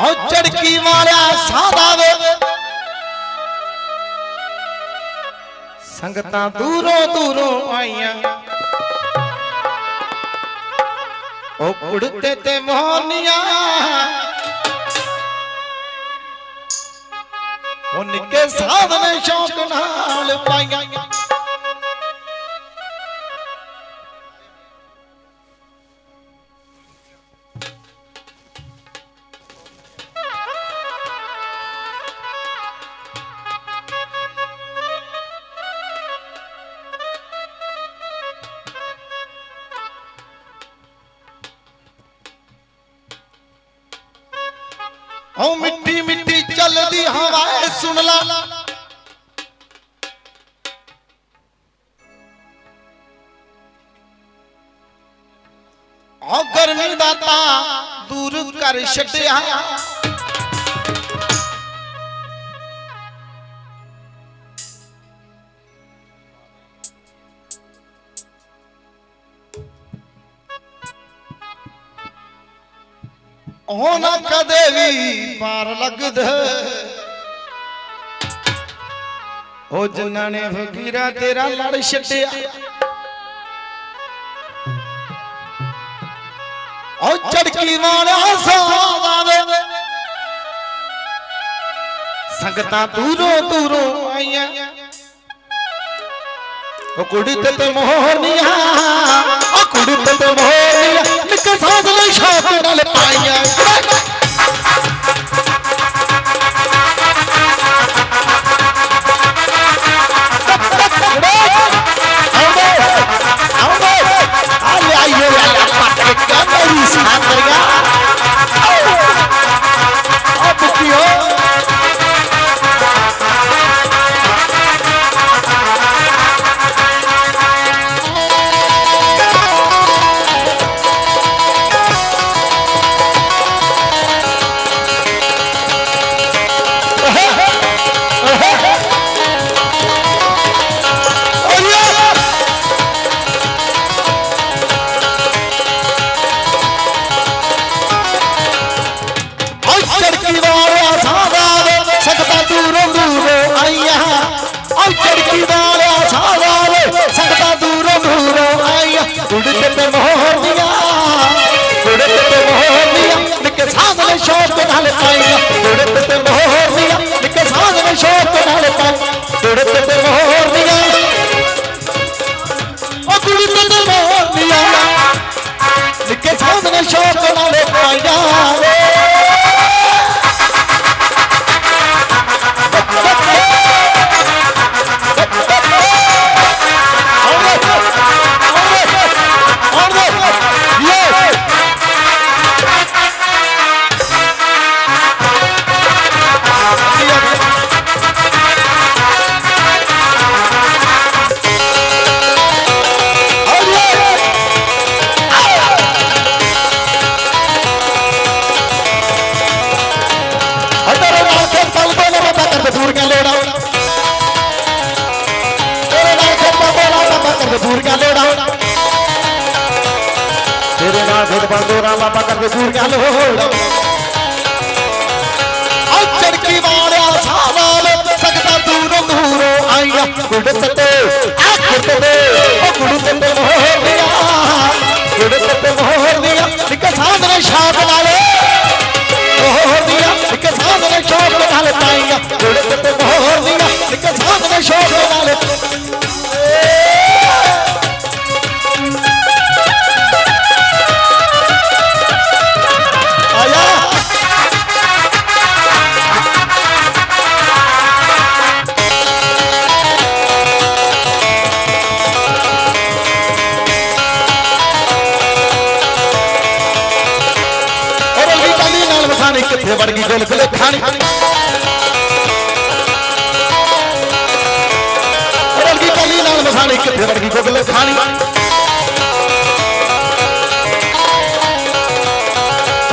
ਓ ਝੜਕੀ ਵਾਲਿਆ ਸਾਦਾ ਵੇ। ਸੰਗਤਾਂ ਦੂਰੋਂ ਦੂਰੋਂ ਆਈਆਂ। ਉਹ ਕੁੜਤੇ ਤੇ ਮੋਹਨੀਆਂ। ਉਹ ਨਿੱਕੇ ਸਾਧਨ ਸ਼ੌਕ ਨਾਲ ਪਾਈਆਂ। ਓ ਮਿੱਠੀ ਮਿੱਟੀ ਚੱਲਦੀ ਹਵਾ ਸੁਣ ਲਾ। ਓ ਗਰਮੀ ਦਾ ਤਾਂ ਦੂਰ ਕਰ ਛੱਡਿਆ। ਉਹ ਨਾ ਕਦੇ ਵੀ ਪਾਰ ਲੱਗਦਾ। ਉਹ ਜਿਨ੍ਹਾਂ ਨੇ ਫਕੀਰਾ ਤੇਰਾ ਲੜ ਛੱਡਿਆ। ਉਹ ਝੜਕੀ ਵਾਲਿਆ ਸਾਦਾ ਵੇ ਸੰਗਤਾਂ ਦੂਰੋਂ ਦੂਰੋਂ ਆਈਆਂ। ਉਹ ਕੁੜੀ ਤੇ ਤੇ ਮੋਹਨੀਆਂ ਉਹ ਕੁੜੀ ਤੇ ਤੇ ਮੋਹਨੀਆਂ ਨਿੱਕੇ ਸਾਧ ਲਈ ਸ਼ੌਕ ਨਾਲ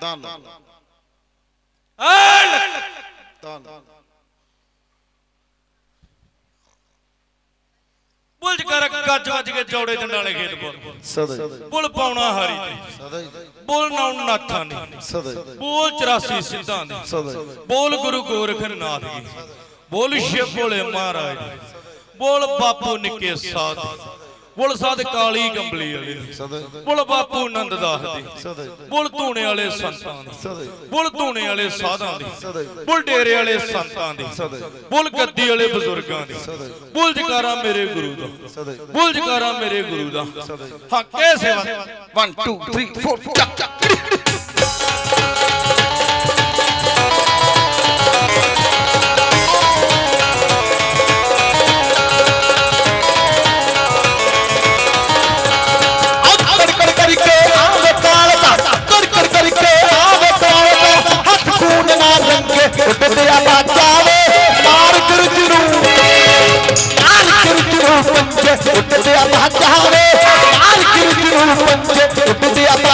ਦਾਨ ਦਾਨ ਬੁਲਜ ਕਰ ਗੱਜ ਵੱਜ ਕੇ ਜੋੜੇ ਜੰਡਾਲੇ ਖੇਤ ਬੋਲ ਸਦਾ ਬੁਲ ਪਾਉਣਾ ਹਾਰੀ ਦੀ ਸਦਾ ਬੋਲ ਨਾਉ ਨਾਥਾਂ ਦੀ ਸਦਾ ਬੋਲ 84 ਸਿੱਧਾਂ ਦੀ। ਸਦਾ ਬੋਲ ਗੁਰੂ ਗੋਰਖਨਾਥ ਦੀ। ਬੋਲ ਸ਼ਿਵ ਭੋਲੇ ਮਹਾਰਾਜ ਦੀ। ਬੋਲ ਬਾਪੂ ਨਿੱਕੇ ਸਾਧ ਬੋਲ ਸਾਧ ਕਾਲੀ ਕੰਬਲੀ ਵਾਲੇ ਦੀ। ਬੋਲ ਬਾਪੂ ਨੰਦ ਦਾਸ ਦੀ। ਬੋਲ ਧੂਣੇ ਵਾਲੇ ਸੰਤਾਂ ਦੀ। ਬੁੱਲ ਧੂਣੇ ਵਾਲੇ ਸਾਧਾਂ ਦੀ। ਬੁੱਲ ਡੇਰੇ ਵਾਲੇ ਸੰਤਾਂ ਦੀ। ਬੁੱਲ ਗੱਦੀ ਵਾਲੇ ਬਜ਼ੁਰਗਾਂ ਦੀ। ਬੁੱਲ ਜਕਾਰਾ ਮੇਰੇ ਗੁਰੂ ਦਾ। ਬੁੱਲ ਜਕਾਰਾ ਮੇਰੇ ਗੁਰੂ ਦਾ। ਹੱਕੇ ਸੇਵਾ। 1 2 3 4 ਚੱਕ ਚੱਕ।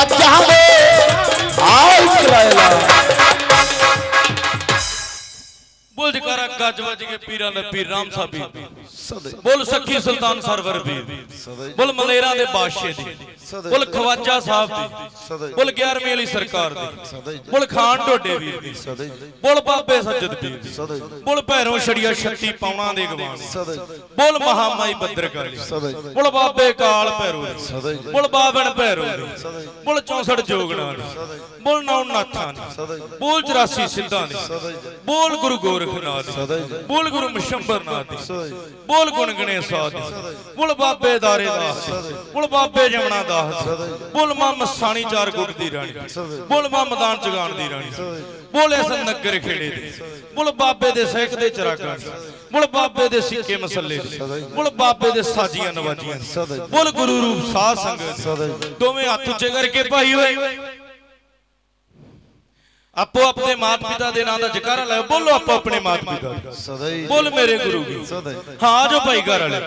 ਉੱਡਦਿਆ ਬਾਜਾ ਵੇ ਆਈ ਕਰਾਇਲਾ ਬੁੱਲ ਜਕਾਰਾ ਗੱਜ ਵੱਜ ਕੇ ਪੀਰਾਂ ਦਾ ਪੀਰ ਰਾਮ ਸਾਬੀ। ਸਦਾ ਬੁੱਲ ਸੱਖੀ ਸੁਲਤਾਨ ਸਰਵਰ ਵੀਰ। ਬੁੱਲ ਮਲੇਰਾਂ ਦੇ ਬਾਦਸ਼ਾਹ ਦੀ ਬੁੱਲ ਖਵਾਜਾ ਸਾਹਿਬ ਦੀ ਬੁੱਲ 11ਵੀਂ ਵਾਲੀ ਸਰਕਾਰ ਦੀ ਬੁੱਲ ਖਾਨ ਢੋਡੇ ਵੀਰ ਦੀ ਬੁੱਲ ਬਾਬੇ ਸੱਜਦ ਵੀਰ ਦੀ ਬੁੱਲ ਭੈਰੋਂ ਛੜੀਆ 36 ਪੌਣਾ ਦੇ ਗਵਾਨ ਬੁੱਲ ਮਹਾਮਾਈ ਬੱਦਰਕਾਲੀ ਬੁੱਲ ਬਾਬੇ ਕਾਲ ਭੈਰੋ ਦੀ ਬੁੱਲ ਬਾਵਣ ਭੈਰੋ ਦੀ ਬੁੱਲ 64 ਜੋਗਣਾ ਦੀ ਬੁੱਲ ਨੌ ਨਾਥਾਂ ਦੀ ਬੁੱਲ 84 ਸਿੱਧਾਂ ਦੀ ਬੋਲ ਗੁਰੂ ਗੋਰਖਨਾਥ ਦੀ ਬੋਲ ਗੁਰੂ ਮਸ਼ੰਬਰਨਾਥ ਦੀ ਬੋਲ ਗੁਣਗਣੇ ਸਾਧ ਦੀ ਬੋਲ ਬਾਬੇ ਦਾਰੇ ਦੀ ਬੋਲ ਬਾਬੇ ਜਮਨਾ ਦਾਸ ਦੀ। ਬੋਲ ਮਾਂ ਮਸਾਣੀ ਚਾਰ ਗੁੱਟ ਦੀ ਰਾਣੀ। ਬੋਲ ਮਾਂ ਮਦਾਨ ਚਗਾਣ ਦੀ ਰਾਣੀ। ਬੋਲ ਇਸ ਨਗਰ ਖੇੜੇ ਦੀ। ਬੋਲ ਬਾਬੇ ਦੇ ਸਹਿਕ ਦੇ ਚਰਾਗਾਂ ਦੀ ਬੋਲ ਬਾਬੇ ਦੇ ਸਿੱਕੇ ਮਸੱਲੇ ਦੀ। ਬੋਲ ਬਾਬੇ ਦੇ ਸਾਜੀਆਂ ਨਵਾਜੀਆਂ ਬੋਲ ਗੁਰੂ ਰੂਪ ਸਾਧ ਸੰਗਤ ਦੋਵੇਂ ਹੱਥ ਉੱਚੇ ਕਰਕੇ ਭਾਈ ਹੋਏ ਆਪੋ ਆਪਣੇ ਮਾਤਾ ਪਿਤਾ ਦੇ ਨਾਂ ਦਾ ਜਕਾਰਾ ਲਾਓ ਬੋਲੋ ਆਪੋ ਆਪਣੇ ਮਾਤਾ ਪਿਤਾ ਦਾ। ਸਦਾ ਬੋਲ ਮੇਰੇ ਗੁਰੂ ਕੀ ਸਦਾ ਹਾਂ ਜੋ ਭਾਈ ਘਰ ਵਾਲੇ।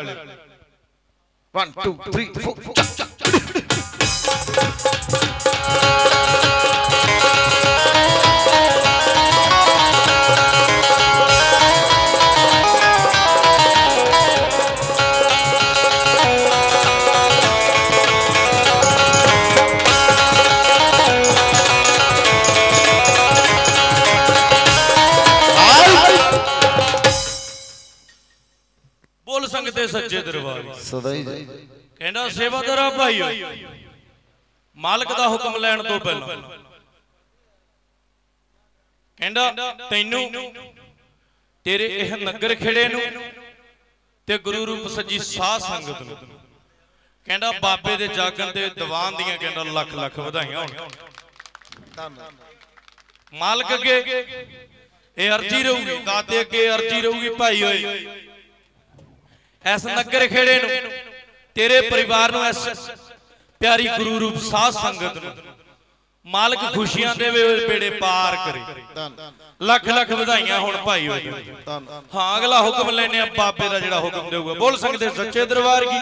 1 2 3 4 ਸੱਚੇ ਦਰਬਾਰ ਸਦਾ ਹੀ ਜੀ। ਕਹਿੰਦਾ ਸੇਵਾਦਾਰਾ ਭਾਈ ਮਾਲਕ ਦਾ ਹੁਕਮ ਲੈਣ ਤੋਂ ਪਹਿਲਾਂ। ਕਹਿੰਦਾ ਤੈਨੂੰ ਤੇਰੇ ਇਹ ਨਗਰ ਖੇੜੇ ਨੂੰ ਤੇ ਗੁਰੂ ਰੂਪ ਸੱਜੀ ਸਾਧ ਸੰਗਤ ਨੂੰ। ਕਹਿੰਦਾ ਬਾਬੇ ਦੇ ਜਾਗਣ ਤੇ ਦੀਵਾਨ ਦੀਆਂ ਕਹਿੰਦਾ ਲੱਖ ਲੱਖ ਵਧਾਈਆਂ ਹੋਣ। ਮਾਲਕ ਅੱਗੇ ਇਹ ਅਰਜੀ ਰਹੂਗੀ ਦਾਤੇ ਅੱਗੇ ਅਰਜੀ ਰਹੂਗੀ ਭਾਈ ਓਏ। ਐਸ ਨਗਰ ਖੇੜੇ ਨੂੰ, ਤੇਰੇ ਪਰਿਵਾਰ ਨੂੰ ਐਸ ਪਿਆਰੀ ਗੁਰੂ ਰੂਪ ਸਾਧ ਸੰਗਤ ਨੂੰ ਮਾਲਕ ਖੁਸ਼ੀਆਂ ਦੇਵੇ, ਓਏ ਪਾਰ ਕਰੇ। ਲੱਖ ਲੱਖ ਵਧਾਈਆਂ ਹੁਣ ਭਾਈ ਓਏ ਹਾਂ, ਅਗਲਾ ਹੁਕਮ ਲੈਨੇ ਆ, ਬਾਬੇ ਦਾ ਜਿਹੜਾ ਹੁਕਮ ਦੇਊਗਾ। ਬੋਲ ਸਕਦੇ ਸੱਚੇ ਦਰਬਾਰ ਕੀ?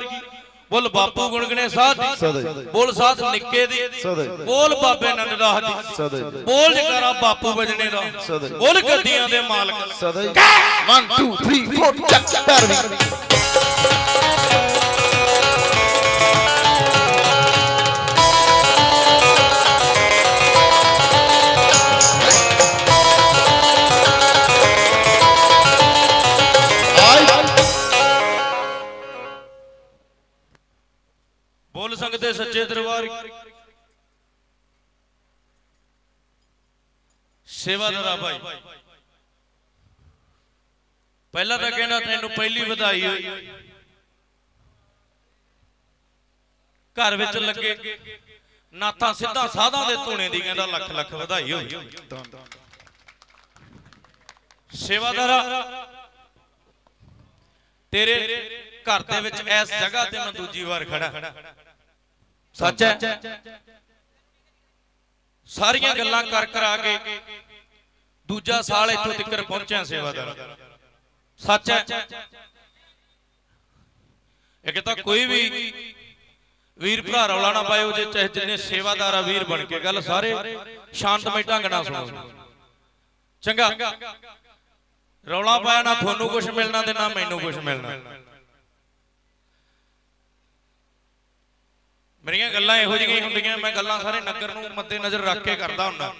ਬੋਲ ਬਾਪੂ ਗੁਣਗਣੇ ਸਾਧ ਦੀ। ਬੋਲ ਸਾਧ ਨਿੱਕੇ ਦੀ। ਬੋਲ ਬਾਬੇ ਨੰਦ ਦਾਸ ਦੀ। ਬੋਲ ਜਕਾਰਾ ਬਾਪੂ ਵਜਣੇ ਦਾ। ਬੋਲ ਗੱਦੀਆਂ ਦੇ ਮਾਲਕ। 1 2 3 4 ਚੱਕ ਪੈਰਵੀ ਬੋਲ ਸੱਚੇ ਦਰਬਾਰ ਸੇਵਾਦਾਰਾ ਭਾਈ ਪਹਿਲਾਂ ਤਾਂ ਕਹਿੰਦਾ ਤੈਨੂੰ ਪਹਿਲੀ ਵਧਾਈ ਹੋਈ। ਘਰ ਵਿੱਚ ਲੱਗੇ। ਨਾਥਾਂ ਸਿੱਧਾ ਸਾਧਾਂ ਦੇ ਧੂਣੇ ਦੀ ਕਹਿੰਦਾ ਲੱਖ ਲੱਖ ਵਧਾਈ ਹੋਈ। ਸੇਵਾਦਾਰਾ ਤੇਰੇ ਘਰ ਦੇ ਵਿੱਚ ਇਸ ਜਗ੍ਹਾ ਤੇ ਮੈਂ ਦੂਜੀ ਵਾਰ ਖੜਾ। ਸੱਚ ਹੈ। ਸਾਰੀਆਂ ਗੱਲਾਂ ਕਰ ਕਰਾ ਕੇ ਦੂਜਾ ਸਾਲ ਇੱਥੋਂ ਤੱਕ ਪਹੁੰਚਿਆ ਸੇਵਾਦਾਰ ਸੱਚ ਹੈ। ਇਹ ਤਾਂ ਕੋਈ ਵੀ ਵੀਰ ਭਰਾ ਰੌਲਾ ਨਾ ਪਾਇਓ ਜੇ ਚਾਹੇ ਜਿੰਨੇ ਸੇਵਾਦਾਰ ਆ ਵੀਰ ਬਣ ਕੇ। ਗੱਲ ਸਾਰੇ ਸ਼ਾਂਤਮਈ ਢੰਗ ਨਾਲ ਸੁਣੋ। ਚੰਗਾ। ਰੌਲਾ ਪਾਇਆ ਨਾ ਤੁਹਾਨੂੰ ਕੁਝ ਮਿਲਣਾ ਤੇ ਨਾ ਮੈਨੂੰ ਕੁਝ ਮਿਲਣਾ। ਮੇਰੀਆਂ ਗੱਲਾਂ ਇਹੋ ਜਿਹੀਆਂ ਹੀ ਹੁੰਦੀਆਂ, ਮੈਂ ਗੱਲਾਂ ਸਾਰੇ ਨਗਰ ਨੂੰ ਮੱਦੇ ਨਜ਼ਰ ਰੱਖ ਕੇ ਕਰਦਾ ਹੁੰਦਾ।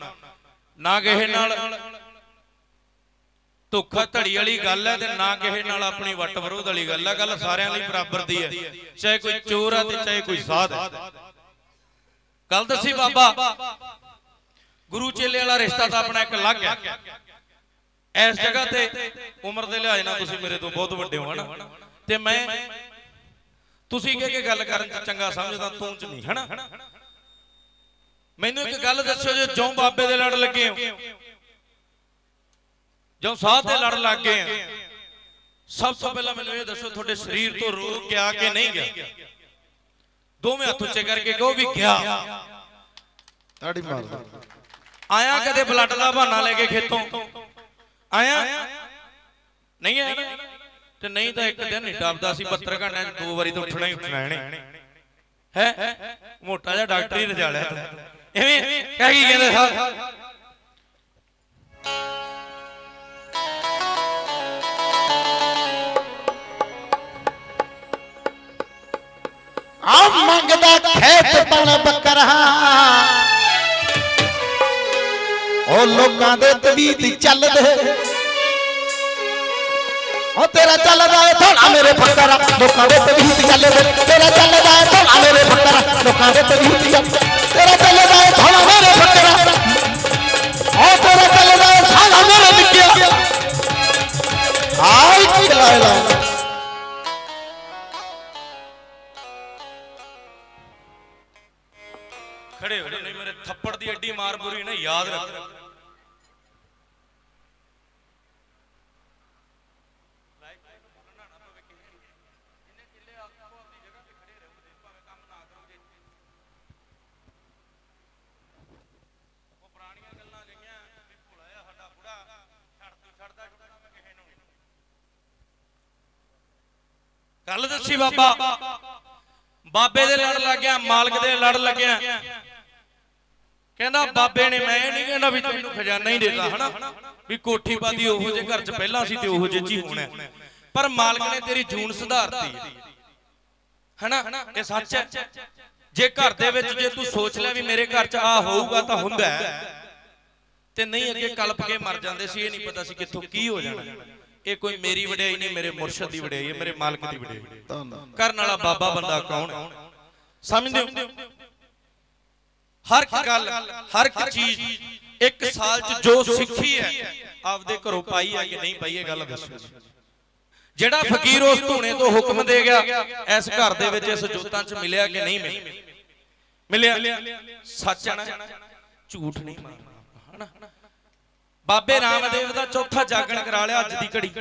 ਨਾ ਕਿਸੇ ਨਾਲ ਧੋਖਾ ਧੜੀ ਵਾਲੀ ਗੱਲ ਹੈ ਤੇ ਨਾ ਕਿਸੇ ਨਾਲ ਆਪਣੀ ਵੱਟ ਵਿਰੋਧ ਵਾਲੀ ਗੱਲ ਹੈ, ਗੱਲ ਸਾਰਿਆਂ ਲਈ ਬਰਾਬਰ ਦੀ ਹੈ। ਚਾਹੇ ਕੋਈ ਚੋਰ ਹੈ ਤੇ ਚਾਹੇ ਕੋਈ ਸਾਧ ਹੈ। ਗੱਲ ਦੱਸੀ ਬਾਬਾ, ਗੁਰੂ ਚੇਲੇ ਵਾਲਾ ਰਿਸ਼ਤਾ ਤਾਂ ਆਪਣਾ ਇੱਕ ਅਲੱਗ ਹੈ। ਇਸ ਜਗ੍ਹਾ ਤੇ ਉਮਰ ਦੇ ਲਿਹਾਜ਼ ਨਾਲ ਤੁਸੀਂ ਮੇਰੇ ਤੋਂ ਬਹੁਤ ਵੱਡੇ ਹੋ, ਹਨਾ? ਤੇ ਮੈਂ ਤੁਸੀਂ ਕਹਿ ਕੇ ਗੱਲ ਕਰਨ ਚ ਚੰਗਾ ਸਮਝਦਾ ਤੂੰ ਚ ਨਹੀਂ ਹਨਾ? ਮੈਨੂੰ ਇੱਕ ਗੱਲ ਦੱਸਿਓ ਜੇ ਜੋਂ ਬਾਬੇ ਦੇ ਲੜ ਲੱਗੇ ਹੋ। ਜੋਂ ਸਾਧ ਦੇ ਲੜ ਲੱਗ ਗਏ ਆ। ਸਭ ਤੋਂ ਪਹਿਲਾਂ ਮੈਨੂੰ ਇਹ ਦੱਸੋ ਤੁਹਾਡੇ ਸਰੀਰ ਤੋਂ ਰੋਗ ਗਿਆ ਕਿ ਨਹੀਂ ਗਿਆ? ਦੋਵੇਂ ਹੱਥ ਉੱਚੇ ਕਰਕੇ ਕਹੋ ਵੀ ਗਿਆ। ਤਾੜੀ ਮਾਰ ਆਇਆ ਕਦੇ ਬਲੱਡ ਦਾ ਬਹਾਨਾ ਲੈ ਕੇ ਖੇਤੋਂ? ਆਇਆ? ਨਹੀਂ ਆਇਆ? ਤੇ ਨਹੀਂ ਤਾਂ ਇੱਕ ਦਿਨ ਨਹੀਂ ਟੱਪਦਾ ਸੀ 72 ਘੰਟਿਆਂ 'ਚ ਦੋ ਵਾਰੀ ਤਾਂ ਉੱਠਣਾ ਹੀ ਉੱਠਣਾ ਇਹਨੇ। ਹੈ? ਮੋਟਾ ਜਿਹਾ ਡਾਕਟਰ ਹੀ ਰਜਾਲਿਆ ਤੂੰ। ਐਵੇਂ ਕਹਿ ਕੀ ਕਹਿੰਦੇ ਸਾਹਿਬ ਆ ਮੰਗਦਾ ਖੇਤ ਬਣ ਬੱਕਰਾ। ਉਹ ਲੋਕਾਂ ਦੇ ਤਵੀਤ ਚੱਲਦੇ। ਉਹ ਤੇਰਾ ਚੱਲਦਾ ਏ ਥੋੜਾ ਮੇਰੇ ਫੱਕਰਾ ਲੋਕਾਂ ਦੇ ਤਵੀਤ ਚੱਲਦੇ ਤੇਰਾ ਚੱਲਦਾ ਏ ਥੋੜਾ ਮੇਰੇ ਫੱਕਰਾ ਲੋਕਾਂ ਦੇ ਤਵੀਤ ਚੱਲਦੇ ਤੇਰਾ ਚੱਲਦਾ ਏ ਥੋੜਾ ਮੇਰੇ ਫੱਕਰਾ ਉਹ ਤੇਰਾ ਚੱਲਦਾ ਏ ਸਾਲਾ ਮੇਰੇ ਨਿੱਕਿਆ ਆਈ ਚਲਾਏ ਲਾ। ਖੜੇ ਹੋ ਨਹੀਂ, ਮੇਰੇ ਥੱਪੜ ਦੀ ਐਡੀ ਮਾਰ ਬੁਰੀ ਨਾ ਯਾਦ ਰੱਖ। ਗੱਲ ਬਾਬਾ। ਬਾਬੇ ਦੇ ਲੜ ਲੱਗਿਆ, ਮਾਲਕ ਦੇ ਲੜ ਲੱਗਿਆ। ਕਹਿੰਦਾ, ਬਾਬੇ ਨੇ ਮੈਂ ਨਹੀਂ ਕਹਿੰਦਾ ਵੀ ਤੈਨੂੰ ਖਜ਼ਾਨਾ ਹੀ ਦੇਤਾ, ਹਨਾ? ਵੀ ਕੋਠੀ ਪਾਦੀ ਉਹੋ ਜੇ ਘਰ ਚ ਪਹਿਲਾਂ ਸੀ ਤੇ ਉਹੋ ਜੇ ਚ ਹੋਣਾ ਪਰ ਮਾਲਕ ਨੇ ਤੇਰੀ ਜੂਨ ਸੁਧਾਰਤੀ ਹਨਾ? ਇਹ ਸੱਚ ਹੈ। ਜੇ ਘਰ ਦੇ ਵਿੱਚ ਜੇ ਤੂੰ ਸੋਚ ਲੈ ਵੀ ਮੇਰੇ ਘਰ ਚ ਆ ਹੋਊਗਾ ਤਾਂ ਹੁੰਦਾ ਤੇ ਨਹੀਂ ਅੱਗੇ ਕਲਪ ਕੇ ਮਰ ਜਾਂਦੇ ਸੀ, ਇਹ ਨਹੀਂ ਪਤਾ ਸੀ ਕਿੱਥੋਂ ਕੀ ਹੋ ਜਾਣਾ। ਇਹ ਕੋਈ ਮੇਰੀ ਵਡਿਆਈ ਨਹੀਂ ਮੇਰੇ ਮੁਰਸ਼ਦ ਦੀ ਵਡਿਆਈ ਹੈ ਮੇਰੇ ਮਾਲਕ ਦੀ ਵਡਿਆਈ ਹੈ। ਕਰਨ ਵਾਲਾ ਬਾਬਾ ਬੰਦਾ ਕੌਣ? ਸਮਝਦੇ ਹੋ? ਹਰ ਇੱਕ ਗੱਲ ਹਰ ਇੱਕ ਚੀਜ਼ ਇੱਕ ਸਾਲ ਚ ਜੋ ਸਿੱਖੀ ਹੈ ਆਪਦੇ ਘਰੋਂ ਪਾਈ ਹੈ ਕਿ ਨਹੀਂ ਪਾਈ ਇਹ ਗੱਲ ਦੱਸੋ ਜਿਹੜਾ ਫਕੀਰ ਉਸ ਧੂਣੇ ਤੋਂ ਹੁਕਮ ਦੇ ਗਿਆ ਇਸ ਘਰ ਦੇ ਵਿੱਚ ਇਸ ਜੋਤਾਂ 'ਚ ਮਿਲਿਆ ਕਿ ਨਹੀਂ ਮਿਲਿਆ? ਮਿਲਿਆ? ਸੱਚ ਹੈ ਨਾ? ਝੂਠ ਨਹੀਂ ਮਾਰਨਾ। ਬਾਬੇ ਰਾਮਦੇਵ ਦਾ ਚੌਥਾ ਜਾਗਣ ਕਰਾ ਲਿਆ ਅੱਜ ਦੀ ਘੜੀ।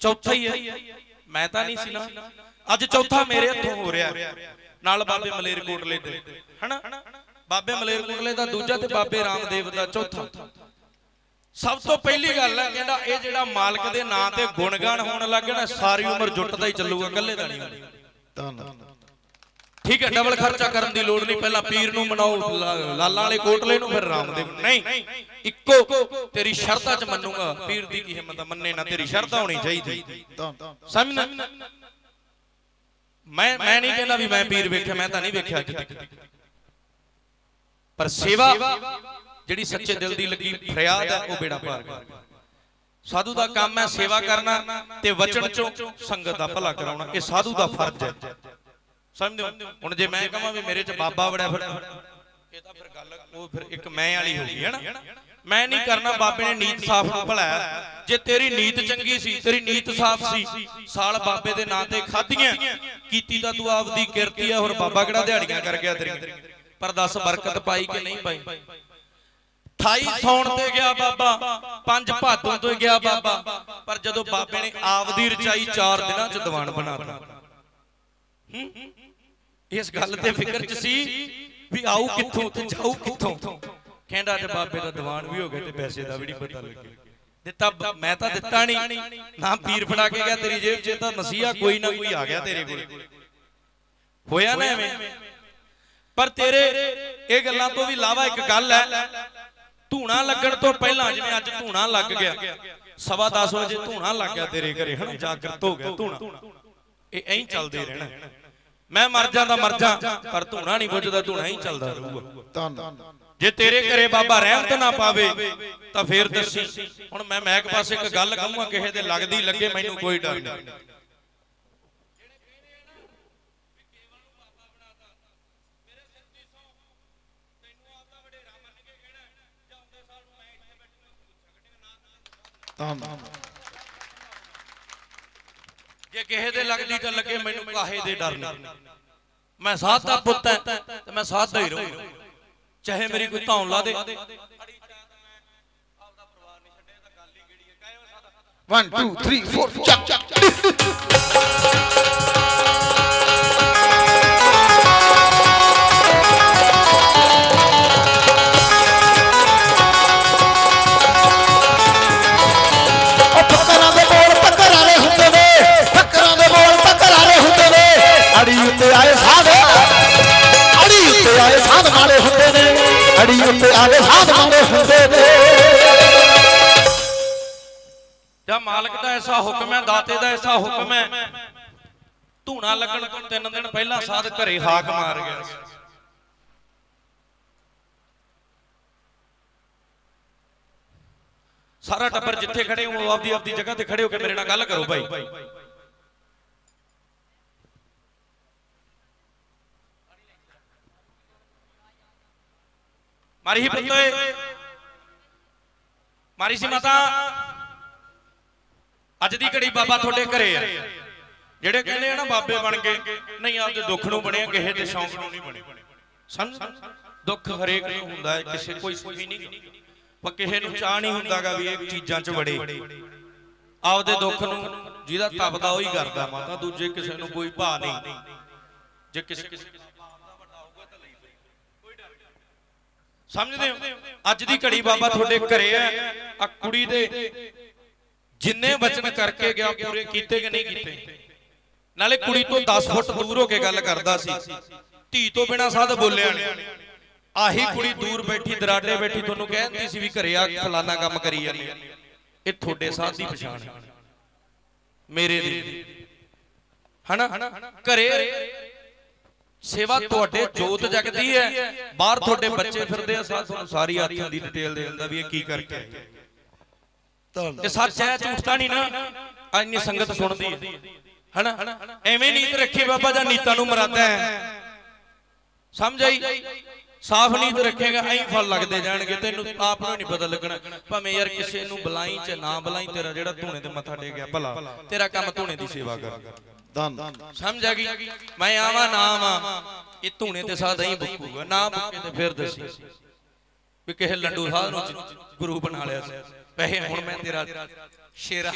ਚੌਥਾ ਹੀ ਹੈ। ਮੈਂ ਤਾਂ ਨਹੀਂ ਸੀ ਨਾ। ਅੱਜ ਚੌਥਾ ਮੇਰੇ ਹੱਥੋਂ ਹੋ ਰਿਹਾ। ਨਾਲ ਬਾਬੇ ਮਲੇਰਕੋਟਲੇ ਦੇ। ਹਨਾ? ਬਾਬੇ ਮਲੇਰਕੋਟਲੇ ਦਾ ਦੂਜਾ ਤੇ ਬਾਬੇ ਰਾਮਦੇਵ ਦਾ ਚੌਥਾ। ਸਭ ਤੋਂ ਪਹਿਲੀ ਗੱਲ ਹੈ ਕਹਿੰਦਾ ਇਹ ਜਿਹੜਾ ਮਾਲਕ ਦੇ ਨਾਂ ਤੇ ਗੁਣਗਾਨ ਹੋਣ ਲੱਗ ਨਾ ਸਾਰੀ ਉਮਰ ਜੁੱਟਦਾ ਹੀ ਚੱਲੂਗਾ ਇਕੱਲੇ ਦਾ ਨਹੀਂ ਹੋਣਾ। ਧੰਨ ਠੀਕ ਹੈ ਡਬਲ ਖਰਚਾ ਕਰਨ ਦੀ ਲੋੜ ਨਹੀਂ ਪਹਿਲਾਂ ਪੀਰ ਨੂੰ ਮਨਾਓ ਲਾਲਾਂ ਵਾਲੇ ਕੋਟਲੇ ਨੂੰ ਫਿਰ ਰਾਮਦੇਵ। ਨਹੀਂ। ਇੱਕੋ, ਤੇਰੀ ਸ਼ਰਧਾ 'ਚ ਮੰਨੂਗਾ, ਪੀਰ ਦੀ ਕੀ ਹਿੰਮਤ ਮੰਨੇ ਨਾ ਤੇਰੀ ਸ਼ਰਧਾ ਹੋਣੀ ਚਾਹੀਦੀ। ਸਮਝਣਾ ਮੈਂ ਮੈਂ ਨਹੀਂ ਕਹਿੰਦਾ ਵੀ ਮੈਂ ਪੀਰ ਵੇਖਿਆ, ਮੈਂ ਤਾਂ ਨਹੀਂ ਵੇਖਿਆ ਅੱਜ ਪਰ ਸੇਵਾ, ਜਿਹੜੀ ਸੱਚੇ ਦਿਲ ਦੀ ਲੱਗੀ ਫਰਿਆਦ ਹੈ ਉਹ ਬੇੜਾ ਪਾਰ ਕਰ। ਸਾਧੂ ਦਾ ਕੰਮ ਹੈ ਸੇਵਾ ਕਰਨਾ ਤੇ ਵਚਨ ਚੋਂ ਸੰਗਤ ਦਾ ਭਲਾ ਕਰਾਉਣਾ। ਇਹ ਸਾਧੂ ਦਾ ਫਰਜ਼ ਹੈ। ਸਮਝਦੇ ਹੋ? ਹੁਣ ਜੇ ਮੈਂ ਕਹਾਂ ਵੀ ਮੇਰੇ ਚ ਬਾਬਾ ਬੜਿਆ ਫਿਰ, ਇਹ ਤਾਂ ਫਿਰ ਗੱਲ, ਉਹ ਫਿਰ ਇੱਕ ਮੈਂ ਵਾਲੀ ਹੋ ਗਈ, ਹੈ ਨਾ? ਮੈਂ ਨਹੀਂ ਕਰਨਾ ਬਾਬੇ ਨੇ ਨੀਤ ਸਾਫ਼ ਨੂੰ ਭਲਾਇਆ। ਜੇ ਤੇਰੀ ਨੀਤ ਚੰਗੀ ਸੀ ਤੇਰੀ ਨੀਤ ਸਾਫ਼ ਸੀ। ਸਾਲ ਬਾਬੇ ਦੇ ਨਾਂ ਤੇ ਖਾਧੀਆਂ। ਕੀਤੀ ਤਾਂ ਤੂੰ ਆਪਦੀ ਕਿਰਤੀ ਆ ਹੋਰ ਬਾਬਾ ਕਿਹੜਾ ਦਿਹਾੜੀਆਂ ਕਰ ਗਿਆ ਤੇਰੀਆਂ? ਪਰ ਦੱਸ ਬਰਕਤ ਪਾਈ ਕਿ ਨਹੀਂ ਪਾਈ? 28 ਸੌਣ ਤੇ ਗਿਆ ਬਾਬਾ। ਪੰਜ ਭਾਦੋਂ ਤੋਂ ਗਿਆ ਬਾਬਾ। ਪਰ ਜਦੋਂ ਬਾਬੇ ਨੇ ਆਪਦੀ ਰਚਾਈ 4 ਦਿਨਾਂ ਚ ਦੀਵਾਨ ਬਣਾਤਾ ਇਸ ਗੱਲ ਤੇ ਫਿਕਰ ਚ ਸੀ ਵੀ ਆਊ ਕਿੱਥੋਂ ਤੇ ਜਾਊ ਕਿੱਥੋਂ? ਕਹਿੰਦਾ ਤੇ ਬਾਬੇ ਦਾ ਦੀਵਾਨ ਵੀ ਹੋ ਗਿਆ ਤੇ ਪੈਸੇ ਦਾ ਵੀ ਨਹੀਂ ਪਤਾ ਲੱਗਿਆ। ਦਿੱਤਾ ਮੈਂ ਤਾਂ ਦਿੱਤਾ ਨਹੀਂ। ਨਾ ਪੀਰ ਫੜਾ ਕੇ ਗਿਆ ਤੇਰੀ ਜੇਬ 'ਚ ਤਾਂ ਮਸੀਹਾ ਕੋਈ ਨਾ ਕੋਈ ਆ ਗਿਆ ਤੇਰੇ ਕੋਲ। ਹੋਇਆ ਨਾ ਐਵੇਂ। ਪਰ ਤੇਰੇ ਇਹ ਗੱਲਾਂ ਤੋਂ ਵੀ ਇਲਾਵਾ ਇੱਕ ਗੱਲ ਹੈ। ਧੂਣਾ ਲੱਗਣ ਤੋਂ ਪਹਿਲਾਂ ਜਿਵੇਂ ਅੱਜ ਧੂਣਾ ਲੱਗ ਗਿਆ ਸਵਾ 10 ਵਜੇ ਧੂਣਾ ਲੱਗ ਗਿਆ ਤੇਰੇ ਘਰੇ ਹਨਾ? ਜਾਗਰਤ ਹੋ ਗਿਆ ਧੂਣਾ। ਇਹ ਐਂ ਚੱਲਦੇ ਰਹਿਣਾ। ਮੈਂ ਮਰ ਜਾਂਦਾ ਮਰ ਜਾ ਪਰ ਧੂਣਾ ਨਹੀਂ ਬੁੱਝਦਾ ਧੂਣਾ ਹੀ ਚੱਲਦਾ ਰਹੂਗਾ। ਧੰਨ ਜੇ ਤੇਰੇ ਘਰੇ ਬਾਬਾ ਰਹਿਮਤ ਨਾ ਪਾਵੇ ਤਾਂ ਫੇਰ ਦੱਸੀ। ਹੁਣ ਮੈਂ ਮਹਿਕ ਪਾਸੇ ਇੱਕ ਗੱਲ ਕਹੂੰਗਾ ਕਿਸੇ ਦੇ ਲੱਗਦੀ ਲੱਗੇ ਮੈਨੂੰ ਕੋਈ ਡਰ ਨਹੀਂ। ਜੇ ਕਿਸੇ ਦੇ ਲੱਗਦੀ ਤਾਂ ਲੱਗੇ ਮੈਨੂੰ ਕਾਹੇ ਦੇ ਡਰ ਨਹੀਂ। ਮੈਂ ਸਾਧ ਦਾ ਪੁੱਤ ਹੈ ਤੇ ਮੈਂ ਸਾਧ ਦਾ ਹੀ ਰਹੂੰ ਚਾਹੇ ਮੇਰੀ ਕੋਈ ਧੌਣ ਲਾ ਦੇ। 1 2 3 4 ਚੱਕ ਅੜੀ ਉੱਤੇ ਆਏ ਸਾਧ ਮਾਰੇ ਹੁੰਦੇ ਨੇ। ਜਾਂ ਮਾਲਕ ਦਾ ਐਸਾ ਹੁਕਮ ਹੈ, ਦਾਤੇ ਦਾ ਐਸਾ ਹੁਕਮ ਹੈ, ਧੂਣਾ ਲੱਗਣ ਤੋਂ ਤਿੰਨ ਦਿਨ ਪਹਿਲਾਂ ਸਾਧ ਘਰੇ ਹਾਕ ਮਾਰ ਗਿਆ ਸੀ। ਸਾਰਾ ਟੱਬਰ ਜਿੱਥੇ ਖੜੇ ਹੋ ਆਪਦੀ ਆਪਦੀ ਜਗ੍ਹਾ ਤੇ ਖੜੇ ਹੋ ਕੇ ਮੇਰੇ ਨਾਲ ਗੱਲ ਕਰੋ ਭਾਈ। ਮਾਰੀ ਹੀ ਪੁੱਤੋਏ। ਮਾਰੀ ਸੀ ਮਾਤਾ। ਅੱਜ ਦੀ ਘੜੀ ਬਾਬਾ ਤੁਹਾਡੇ ਘਰੇ ਆ। ਜਿਹੜੇ ਕਹਿੰਦੇ ਆ ਨਾ ਬਾਬੇ ਬਣ ਕੇ ਨਹੀਂ ਆਪਦੇ ਦੁੱਖ ਨੂੰ ਬਣੇ ਆ, ਕਿਸੇ ਦੇ ਸ਼ੌਂਕ ਨੂੰ ਨਹੀਂ ਬਣੇ ਸਮਝ ਦੁੱਖ ਹਰੇਕ ਨੂੰ ਹੁੰਦਾ ਹੈ ਕਿਸੇ ਕੋਈ ਸੁਖੀ ਨਹੀਂ। ਪਰ ਕਿਸੇ ਨੂੰ ਚਾਹ ਨਹੀਂ ਹੁੰਦਾਗਾ ਵੀ ਇਹ ਚੀਜ਼ਾਂ 'ਚ ਵੜੇ। ਆਪਦੇ ਦੁੱਖ ਨੂੰ ਜਿਹਦਾ ਤਪਦਾ ਉਹੀ ਕਰਦਾ ਮਾਤਾ ਦੂਜੇ ਕਿਸੇ ਨੂੰ ਕੋਈ ਭਾ ਨਹੀਂ। ਜੇ ਕਿਸੇ ਸਮਝਦੇ ਹੋ? ਅੱਜ ਦੀ ਘੜੀ ਬਾਬਾ ਤੁਹਾਡੇ ਘਰੇ ਆ ਆ ਕੁੜੀ ਦੇ ਜਿੰਨੇ ਵਚਨ ਕਰਕੇ ਗਿਆ ਪੂਰੇ ਕੀਤੇ ਕਿ ਨਹੀਂ ਕੀਤੇ? ਨਾਲੇ ਕੁੜੀ ਤੋਂ 10 ਫੁੱਟ ਦੂਰ ਹੋ ਕੇ ਗੱਲ ਕਰਦਾ ਸੀ। ਧੀ ਤੋਂ ਬਿਨਾ ਸਾਧ ਬੋਲਿਆ ਨਹੀਂ। ਆਹੀ ਕੁੜੀ ਦੂਰ ਬੈਠੀ ਦਰਾਡੇ ਬੈਠੀ ਤੁਹਾਨੂੰ ਕਹਿੰਦੀ ਸੀ ਵੀ ਘਰੇ ਆ ਫਲਾਨਾ ਕੰਮ ਕਰੀ ਜਾਂਦੀ। ਇਹ ਤੁਹਾਡੇ ਸਾਧ ਦੀ ਪਛਾਣ ਹੈ। ਮੇਰੇ ਦੀ। ਹਨਾ? ਘਰੇ ਸੇਵਾ ਤੁਹਾਡੇ ਜੋਤ ਜਗਦੀ ਹੈ। ਬਾਹਰ ਤੁਹਾਡੇ ਬੱਚੇ ਫਿਰਦੇ ਆ ਸਾਧ ਤੁਹਾਨੂੰ ਸਾਰੀ ਆਥਾਂ ਦੀ ਡਿਟੇਲ ਦੇ ਦਿੰਦਾ ਵੀ ਇਹ ਕੀ ਕਰਕੇ ਆਏ ਇਹ ਸੱਚ ਹੈ ਝੂਠ ਤਾਂ ਨਹੀਂ ਨਾ। ਇੰਨੀ ਸੰਗਤ ਸੁਣਦੀ। ਹੈ ਹਨਾ? ਐਵੇਂ ਨੀਤ ਰੱਖੀ ਬਾਬਾ ਜਾਂ ਨੀਤਾਂ ਨੂੰ ਮਰਾਦਾ ਹੈ। ਸਮਝ ਆਈ ਸਾਫ਼ ਨੀਤ ਰੱਖੇਗਾ ਐਂ ਫਲ ਲੱਗਦੇ ਜਾਣਗੇ ਤੈਨੂੰ ਆਪ ਨੂੰ ਨਹੀਂ ਪਤਾ ਲੱਗਣਾ। ਭਾਵੇਂ ਯਾਰ ਕਿਸੇ ਨੂੰ ਬੁਲਾਈ ਚ ਨਾ ਬੁਲਾਈ ਤੇਰਾ ਜਿਹੜਾ ਧੂਣੇ ਤੇ ਮੱਥਾ ਟੇਕਿਆ ਭਲਾ। ਤੇਰਾ ਕੰਮ ਧੂਣੇ ਦੀ ਸੇਵਾ ਕਰ। ਧੰਨ। ਸਮਝ ਆ ਗਈ? ਮੈਂ ਆਵਾਂ ਨਾ ਆਵਾਂ। ਇਹ ਧੂਣੇ ਤੇ ਸਾਦਾ ਹੀ ਬੁੱਕੂਗਾ। ਨਾ ਬੁੱਕੇ ਤੇ ਫਿਰ ਦੱਸੀ। ਵੀ ਕਿਸੇ ਲੰਡੂ ਸਾਧ ਨੂੰ ਗੁਰੂ ਬਣਾ ਲਿਆ ਸੀ। ਵੈਸੇ ਹੁਣ ਮੈਂ ਤੇਰਾ ਸ਼ੇਰਾ।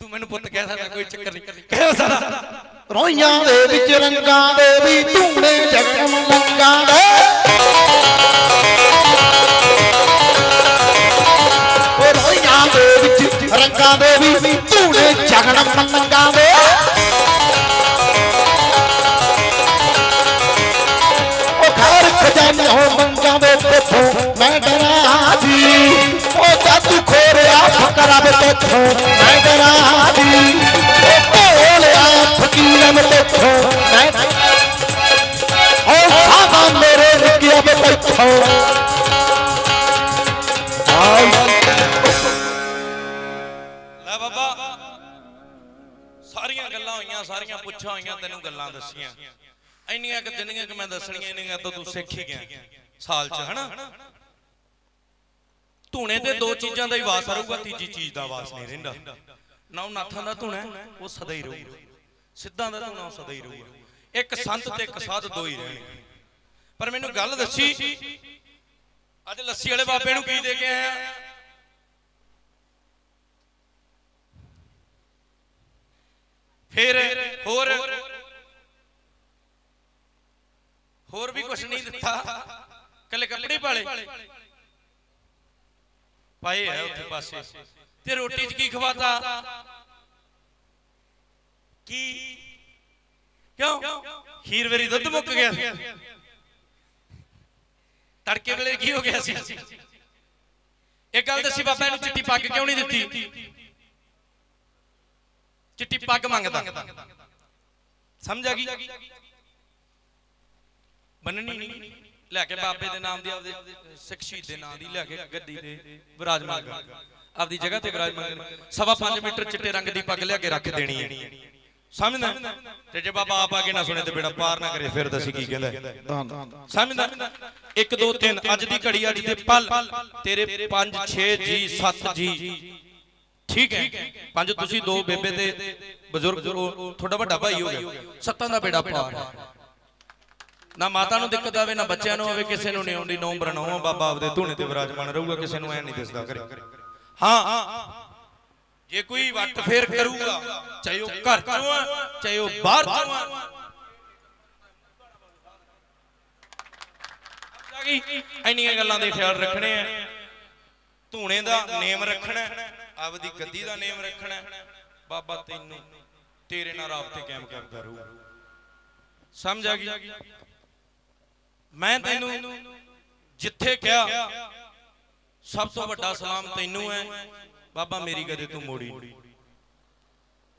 ਤੂੰ ਮੈਨੂੰ ਪੁੱਤ ਕਹਿ ਸਕਦਾ ਕੋਈ ਚੱਕਰ ਨਹੀਂ। ਕਹਿ ਸਾਰਾ ਰੋਈਆਂ ਦੇ ਵਿੱਚ ਰੰਗਾਂ ਦੇ ਵੀ ਧੂਣੇ ਜਗਮ ਲੰਗਾਂ ਦੇ। ਰੋਈਆਂ ਦੇ ਵਿੱਚ ਰੰਗਾਂ ਦੇ ਵੀ ਧੂਣੇ ਜਗਮ ਲੰਗਾਂ ਦੇ। ਘਰ ਮੰਗਾਂ ਦੇ ਤੇਥੋਂ ਮੈਂ ਡਰਾਂ ਦੀ ਉਹ ਜਾਦੂ ਖੋਰਿਆ ਫਕਰਾਂ ਦੇ ਤੇਥੋਂ ਮੈਂ ਡਰਾਂ ਦੀ ਉਹ ਭੋਲਿਆ ਫਕੀਰਾਂ ਦੇ ਤੇਥੋਂ ਮੈਂ ਉਹ ਸਾਬਾ ਮੇਰੇ ਰੁਕਿਆ ਦੇ ਤੇਥੋਂ ਲੈ ਬਾਬਾ, ਸਾਰੀਆਂ ਗੱਲਾਂ ਹੋਈਆਂ, ਸਾਰੀਆਂ ਪੁੱਛਾਂ ਹੋਈਆਂ, ਤੈਨੂੰ ਗੱਲਾਂ ਦੱਸੀਆਂ। ਇੰਨੀਆਂ ਕਿ ਜਿੰਨੀਆਂ ਕਿ ਮੈਂ ਦੱਸਣੀਆਂ, ਇੰਨੀਆਂ ਤਾਂ ਤੂੰ ਸਿੱਖ ਹੀ ਗਿਆ। ਸਾਲ ਚ, ਹਨਾ? ਧੂਣੇ ਤੇ ਦੋ ਚੀਜ਼ਾਂ ਦਾ ਹੀ ਵਾਸ ਰਹੂਗਾ, ਤੀਜੀ ਚੀਜ਼ ਦਾ ਵਾਸ ਨਹੀਂ ਰਹਿੰਦਾ। ਨਾ ਨਾਥਾਂ ਦਾ ਧੂਣਾ, ਉਹ ਸਦਾ ਹੀ ਰਹੂਗਾ। ਸਿੱਧਾਂ ਦਾ ਧੂਣਾ ਸਦਾ ਹੀ ਰਹੂਗਾ। ਇੱਕ ਸੰਤ ਤੇ ਇੱਕ ਸਾਧ ਦੋ ਹੀ ਰਹਿਣਗੇ। ਪਰ ਮੈਨੂੰ ਗੱਲ ਦੱਸੀ, ਅੱਜ ਲੱਸੀ ਵਾਲੇ ਬਾਬੇ ਨੂੰ ਕੀ ਦੇ ਕੇ ਆਇਆ? ਫਿਰ ਹੋਰ ਹੋਰ ਵੀ ਕੁਝ ਨਹੀਂ ਦਿੱਤਾ। ਕੱਲੇ ਕੱਪੜੇ ਪਾਲੇ। ਪਾਏ ਹੈ ਉੱਥੇ ਪਾਸੇ। ਤੇ ਰੋਟੀ 'ਚ ਕੀ ਖਵਾਤਾ? ਕੀ? ਕਿਉਂ? ਖੀਰ ਵੇਰੀ ਦੁੱਧ ਮੁੱਕ ਗਿਆ। ਤੜਕੇ ਵੇਲੇ ਕੀ ਹੋ ਗਿਆ ਸੀ? ਇੱਕ ਗੱਲ ਦੱਸੀ ਬਾਬਾ ਇਹਨੂੰ ਚਿੱਟੀ ਪੱਗ ਕਿਉਂ ਨਹੀਂ ਦਿੱਤੀ? ਚਿੱਟੀ ਪੱਗ ਮੰਗਦਾ। ਸਮਝ ਆ ਗਈ? ਬੰਨਣੀ ਨਹੀਂ। ਲੈ ਕੇ ਬਾਬੇ ਦੇ ਨਾਮ ਦੀ ਆਪਦੇ ਸਿੱਖ ਸ਼ਹੀਦ ਦੇ ਨਾਮ ਦੀ ਲੈ ਕੇ ਗੱਦੀ ਤੇ ਵਿਰਾਜਮਾਨ ਕਰ। ਆਪਦੀ ਜਗ੍ਹਾ ਤੇ ਵਿਰਾਜਮਾਨ ਸਵਾ 5 ਮੀਟਰ ਚਿੱਟੇ ਰੰਗ ਦੀ ਪੱਗ ਲਿਆ ਕੇ ਰੱਖ ਦੇਣੀ ਹੈ। ਸਮਝਦਾ? ਤੇ ਜੇ ਬਾਬਾ ਆਪ ਆ ਕੇ ਨਾ ਸੁਣੇ ਤੇ ਬੇੜਾ ਪਾਰ ਨਾ ਕਰੇ, ਫਿਰ ਦੱਸੀ ਕੀ ਕਹਿੰਦਾ? ਸਮਝਦਾ? 1 2 3 ਅੱਜ ਦੀ ਘੜੀ, ਅੱਜ ਦੇ ਪਲ। ਤੇਰੇ 5 6 ਜੀ 7 ਜੀ। ਠੀਕ ਹੈ? ਪੰਜ ਤੁਸੀਂ ਦੋ ਬੇਬੇ ਤੇ ਬਜ਼ੁਰਗ ਤੁਹਾਡਾ ਵੱਡਾ ਭਾਈ ਹੋ ਗਿਆ। ਸੱਤਾਂ ਦਾ ਬੇੜਾ ਪਾਰ। ਨਾ ਮਾਤਾ ਨੂੰ ਦਿੱਕਤ ਆਵੇ, ਨਾ ਬੱਚਿਆਂ ਨੂੰ ਆਵੇ, ਕਿਸੇ ਨੂੰ ਨਹੀਂ ਆਉਂਦੀ, ਨੌਂ ਬਰਨਾਉਂ ਬਾਬਾ ਆਪਦੇ ਧੂਣੇ ਤੇ ਵਿਰਾਜਮਾਨ ਰਹੂਗਾ, ਕਿਸੇ ਨੂੰ ਐ ਨਹੀਂ ਦਿਸਦਾ ਕਰੇ ਹਾਂ। ਜੇ ਕੋਈ ਵੱਟ ਫੇਰ ਕਰੂਗਾ, ਚਾਹੇ ਉਹ ਘਰ ਚੋਂ ਆ, ਚਾਹੇ ਉਹ ਬਾਹਰ ਚੋਂ ਆ। ਇੰਨੀਆਂ ਗੱਲਾਂ ਦੇ ਖਿਆਲ ਰੱਖਣੇ ਆ। ਧੂਣੇ ਦਾ ਨੇਮ ਰੱਖਣਾ, ਆਪਦੀ ਗੱਦੀ ਦਾ ਨੇਮ ਰੱਖਣਾ, ਬਾਬਾ ਤੈਨੂੰ ਤੇਰੇ ਨਾਲ ਰਾਬਤੇ ਕਾਇਮ ਕਰਦਾ ਰਹੂ ਸਮਝ ਆ ਗਈ? ਮੈਂ ਤੈਨੂੰ ਜਿੱਥੇ ਕਿਹਾ, ਸਭ ਤੋਂ ਵੱਡਾ ਸਲਾਮ ਤੈਨੂੰ ਹੈ। ਬਾਬਾ, ਮੇਰੀ ਕਦੇ ਤੂੰ ਮੋੜੀ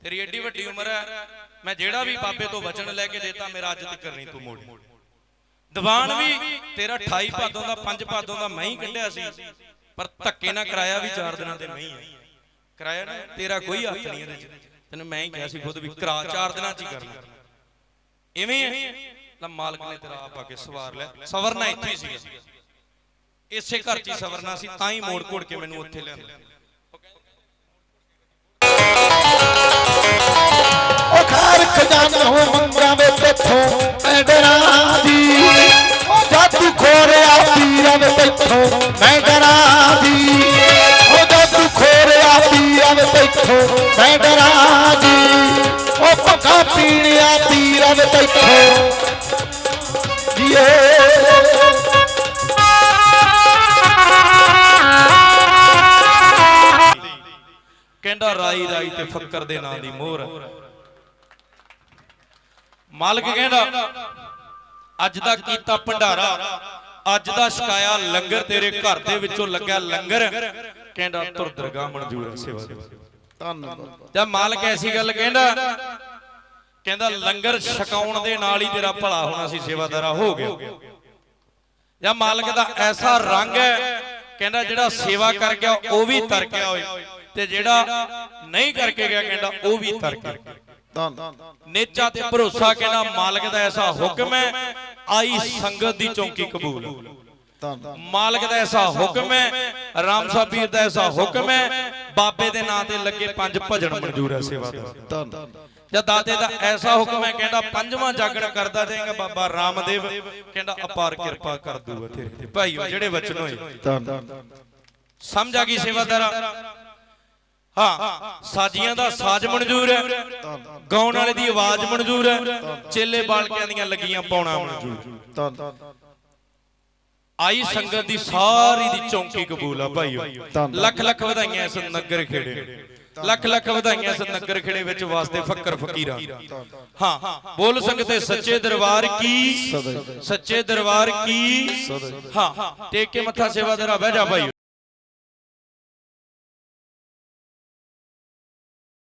ਤੇਰੀ ਏਡੀ ਵੱਡੀ ਉਮਰ ਹੈ। ਮੈਂ ਜਿਹੜਾ ਵੀ ਬਾਬੇ ਤੋਂ ਵਚਨ ਲੈ ਕੇ ਦੇਤਾ, ਮੇਰਾ ਅੱਜ ਤੱਕ ਨਹੀਂ ਤੂੰ ਮੋੜੀ। ਦੀਵਾਨ ਵੀ ਤੇਰਾ 28 ਭਾਦੋਂ ਦਾ 5 ਭਾਦੋਂ ਦਾ ਮੈਂ ਹੀ ਕੱਢਿਆ ਸੀ। ਪਰ ਧੱਕੇ ਨਾਲ ਕਰਾਇਆ ਵੀ 4 ਦਿਨਾਂ ਤੇ ਮੈਂ ਹੀ ਹੈ। ਕਰਾਇਆ ਨਾ, ਤੇਰਾ ਕੋਈ ਹੱਥ ਨਹੀਂ ਇਹਦੇ ਚ। ਤੈਨੂੰ ਮੈਂ ਹੀ ਕਿਹਾ ਸੀ ਖੁਦ ਵੀ ਕਰਾ 4 ਦਿਨਾਂ ਚ ਹੀ ਕਰਨਾ। ਇਵੇਂ ਹੀ। ਲੈ ਮਾਲਕ ਨੇ ਤੇਰਾ ਆਪ ਆ ਕੇ ਸਵਾਰ ਲਿਆ। ਸਵਰਨਾ ਇੱਥੇ ਹੀ ਸੀ ਇਸੇ ਘਰ ਚ ਹੀ ਸਵਰਨਾ ਸੀ ਤਾਂ ਹੀ ਮੋੜ ਕੋੜ ਕੇ ਮੈਨੂੰ ਉੱਥੇ ਲਿਆਂਦਾ। ਉਹ ਘਰ ਖਜ਼ਾਨੇ ਹੋ ਮੰਗਾਂ ਦੇ ਤੇਥੋਂ ਮੈਂ ਡਰਾਂ ਦੀ। ਉਹ ਜਾਦੂ ਖੋਰਿਆ ਪੀਰਾਂ ਦੇ ਤੇਥੋਂ ਮੈਂ ਡਰਾਂ ਦੀ। ਉਹ ਜਾਦੂ ਖੋਰਿਆ ਪੀਰਾਂ ਦੇ ਤੇਥੋਂ ਮੈਂ ਡਰਾਂ ਦੀ। ਉਹ ਪੱਕਾ ਪੀਣਿਆ ਪੀਰਾਂ ਦੇ ਤੇਥੋਂ ਕਹਿੰਦਾ ਰਾਈ ਰਾਈ ਤੇ ਫੱਕਰ ਦੇ ਨਾਂ ਦੀ ਮੋਹਰ। ਮਾਲਕ ਕਹਿੰਦਾ ਅੱਜ ਦਾ ਕੀਤਾ ਭੰਡਾਰਾ ਅੱਜ ਦਾ ਛਕਾਇਆ ਲੰਗਰ ਤੇਰੇ ਘਰ ਦੇ ਵਿੱਚੋਂ ਲੱਗਾ ਲੰਗਰ। ਕਹਿੰਦਾ ਤੁਰ ਦਰਗਾਹ ਮਨਜ਼ੂਰ ਹੈ ਸੇਵਾ ਧੰਨਵਾਦ। ਜਦ ਮਾਲਕ ਐਸੀ ਗੱਲ ਕਹਿੰਦਾ ਕਹਿੰਦਾ ਲੰਗਰ ਛਕਾਉਣ ਦੇ ਨਾਲ ਹੀ ਤੇਰਾ ਭਲਾ ਹੋਣਾ ਸੀ ਸੇਵਾਦਾਰਾ ਹੋ ਗਿਆ। ਜਾਂ ਮਾਲਕ ਦਾ ਐਸਾ ਰੰਗ ਹੈ ਕਹਿੰਦਾ ਜਿਹੜਾ ਸੇਵਾ ਕਰ ਗਿਆ ਉਹ ਵੀ ਤਰ ਗਿਆ ਹੋਏ ਤੇ ਜਿਹੜਾ ਨਹੀਂ ਕਰਕੇ ਗਿਆ ਕਹਿੰਦਾ ਉਹ ਵੀ ਤਰ ਗਿਆ। ਧੰਨ ਨੇਚਾ ਤੇ ਭਰੋਸਾ ਕਹਿੰਦਾ ਮਾਲਕ ਦਾ ਐਸਾ ਹੁਕਮ ਹੈ ਆਈ ਸੰਗਤ ਦੀ ਚੌਂਕੀ ਕਬੂਲ। ਧੰਨ ਮਾਲਕ ਦਾ ਐਸਾ ਹੁਕਮ ਹੈ ਰਾਮ ਸਾਹਿਬ ਦਾ ਐਸਾ ਹੁਕਮ ਹੈ ਬਾਬੇ ਦੇ ਨਾਂ ਤੇ ਲੱਗੇ ਪੰਜ ਭਜਨ ਮਨਜ਼ੂਰ ਹੈ ਸੇਵਾਦਾਰ ਧੰਨ। ਜਦ ਦਾਤੇ ਦਾ ਐਸਾ ਹੁਕਮ ਹੈ ਕਹਿੰਦਾ ਪੰਜਵਾਂ ਜਾਗਣ ਕਰਦਾ ਦੇਗਾ ਬਾਬਾ ਰਾਮਦੇਵ ਕਹਿੰਦਾ ਅਪਾਰ ਕਿਰਪਾ ਕਰ ਦੂਗਾ ਤੇਰੇ ਤੇ। ਭਾਈਓ ਜਿਹੜੇ ਵਚਨ ਹੋਏ ਧੰਨ। ਸਮਝ ਆ ਗਈ ਸੇਵਾਦਾਰਾ ਹਾਂ ਸਾਜੀਆਂ ਦਾ ਸਾਜ਼ ਮਨਜ਼ੂਰ ਹੈ ਗਾਉਣ ਵਾਲੇ ਦੀ ਆਵਾਜ਼ ਮਨਜ਼ੂਰ ਹੈ ਚੇਲੇ ਬਾਲਕਿਆਂ ਦੀਆਂ ਲੱਗੀਆਂ ਪਾਉਣਾ ਮਨਜ਼ੂਰ। ਧੰਨ। ਆਈ ਸੰਗਤ ਦੀ ਸਾਰੀ ਦੀ ਚੌਂਕੀ ਕਬੂਲ ਆ ਭਾਈਓ। ਲੱਖ ਲੱਖ ਵਧਾਈਆਂ ਇਸ ਨਗਰ ਖੇੜੇ ਲੱਖ ਲੱਖ ਵਧਾਈਆਂ ਇਸ ਨਗਰ ਖੇੜੇ ਵਿੱਚ ਵਾਸਤੇ ਫੱਕਰ ਫਕੀਰਾਂ ਹਾਂ ਬੋਲ ਸੰਗਤੇ ਸੱਚੇ ਦਰਬਾਰ ਕੀ? ਸੱਚੇ ਦਰਬਾਰ ਕੀ? ਹਾਂ। ਟੇਕ ਕੇ ਮੱਥਾ ਸੇਵਾਦਾਰਾ ਬਹਿ ਜਾ ਭਾਈਓ।